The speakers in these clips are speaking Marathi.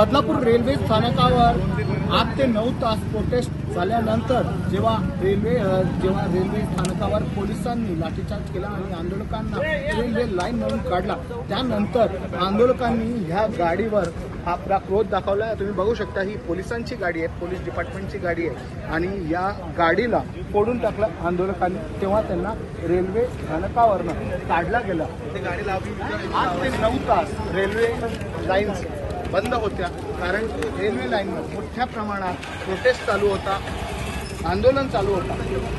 बदलापूर रेल्वे स्थानकावर आठ ते नऊ तास प्रोटेस्ट झाल्यानंतर जेव्हा रेल्वे जेव्हा रेल्वे स्थानकावर पोलिसांनी लाठीचार्ज केला आणि आंदोलकांना रेल्वे लाईन म्हणून काढला त्यानंतर आंदोलकांनी ह्या गाडीवर आपला क्रोध दाखवला. तुम्ही बघू शकता ही पोलिसांची गाडी आहे पोलीस डिपार्टमेंटची गाडी आहे आणि या गाडीला फोडून टाकलं आंदोलकांनी तेव्हा त्यांना रेल्वे स्थानकावरनं काढला गेला. आठ ते नऊ तास रेल्वे लाईन्स बंद होत्या. कारण रेल्वे लाईनवर मोठ्या प्रमाणात प्रोटेस्ट चालू होता. आंदोलन चालू होता.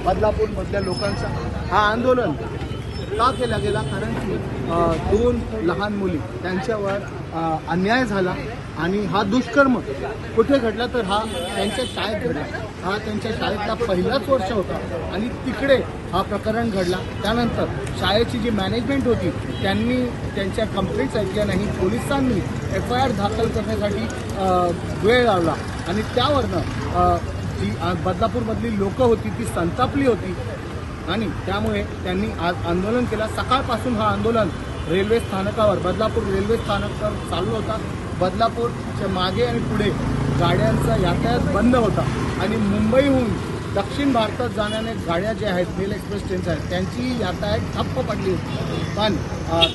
बदलापूरमधल्या लोकांचा. हा आंदोलन का केला गेला? कारण की दोन लहान मुली त्यांच्यावर अन्याय झाला आणि हा दुष्कर्म कुठे घडला तर हा त्यांच्या शाळेत घडला. हा त्यांच्या शाळेतला पहिलाच वर्ष होता आणि तिकडे हा प्रकरण घडला. त्यानंतर शाळेची जी मॅनेजमेंट होती त्यांनी त्यांच्या कंप्लेंट्स ऐकल्या नाही पोलिसांनी एफ आय आर दाखल करण्यासाठी वेळ लावला. आणि त्यावरनं जी बदलापूरमधली लोकं होती ती संतापली होती. आणि त्यामुळे त्यांनी आज आंदोलन केलं. सकाळपासून हा आंदोलन रेल्वे स्थानकावर बदलापूर रेल्वे स्थानकावर चालू होता. बदलापूरच्या मागे आणि पुढे गाड्यांचा यातायात बंद होता. आणि मुंबईहून दक्षिण भारतात जाणाऱ्या गाड्या ज्या आहेत मेल एक्सप्रेस ट्रेन्स आहेत त्यांची यातायात ठप्प पडली. होती पण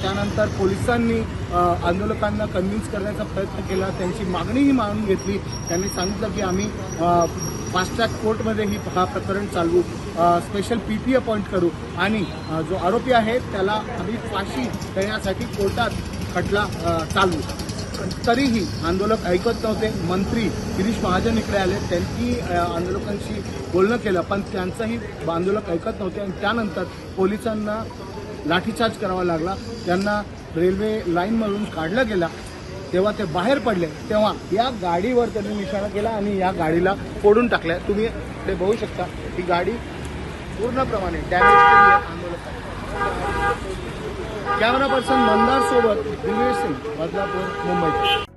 त्यानंतर पोलिसांनी आंदोलकांना कन्व्हिन्स करण्याचा प्रयत्न केला. त्यांची मागणीही मानून घेतली. त्यांनी सांगितलं की आम्ही फास्ट्रॅक कोर्टमध्ये ही हा प्रकरण चालवू. स्पेशल पी पी अपॉइंट करू. आणि जो आरोपी आहे त्याला आम्ही फाशी देण्यासाठी कोर्टात खटला चालवू तरीही आंदोलक ऐकत नव्हते. मंत्री गिरीश महाजन इकडे आले. त्यांनी आंदोलकांशी बोलणं केलं पण त्यांचंही आंदोलक ऐकत नव्हते. आणि त्यानंतर पोलिसांना लाठीचार्ज करावा लागला. त्यांना रेल्वे लाईनमधून काढलं गेला. तेव्हा ते बाहेर पडले. तेव्हा या गाडीवर त्यांनी निशाणा केला आणि या गाडीला फोडून टाकल्या. तुम्ही ते बघू शकता ही गाडी पूर्णप्रमाणे डॅमेज केली आंदोलकांनी. कॅमेरा पर्सन मंदार सोबत दिवेश सिंग बदलापूर मुंबई.